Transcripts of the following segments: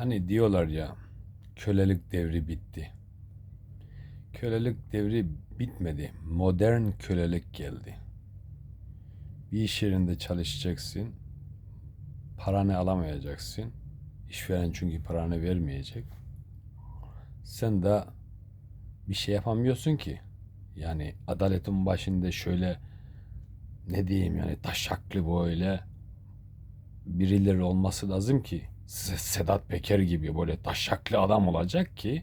Hani diyorlar ya kölelik devri bitti. Kölelik devri bitmedi. Modern kölelik geldi. Bir iş yerinde çalışacaksın. Paranı alamayacaksın. İşveren çünkü paranı vermeyecek. Sen de bir şey yapamıyorsun ki. Yani adaletin başında şöyle ne diyeyim yani taşaklı böyle birileri olması lazım ki Sedat Peker gibi böyle taşaklı adam olacak ki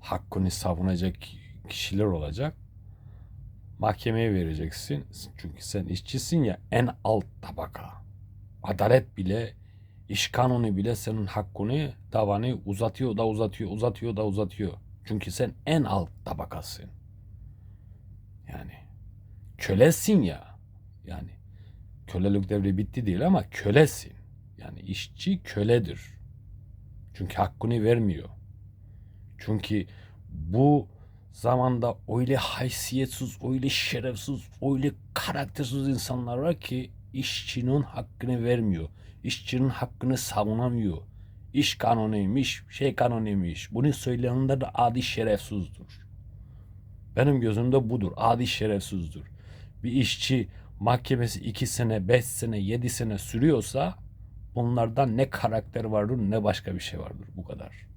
hakkını savunacak kişiler olacak. Mahkemeye vereceksin. Çünkü sen işçisin ya en alt tabaka. Adalet bile iş kanunu bile senin hakkını davanı uzatıyor da uzatıyor uzatıyor da uzatıyor. Çünkü sen en alt tabakasın. Yani kölesin ya. Yani kölelik devri bitti değil ama kölesin. Yani işçi köledir. Çünkü hakkını vermiyor. Çünkü bu zamanda öyle haysiyetsiz, öyle şerefsiz, öyle karaktersiz insanlar var ki işçinin hakkını vermiyor. İşçinin hakkını savunamıyor. İş kanunuymuş, şey kanunuymuş. Bunu söyleyenler de adi şerefsizdir. Benim gözümde budur. Adi şerefsizdir. Bir işçi mahkemesi iki sene, beş sene, yedi sene sürüyorsa bunlardan ne karakter vardır ne başka bir şey vardır. Bu kadar.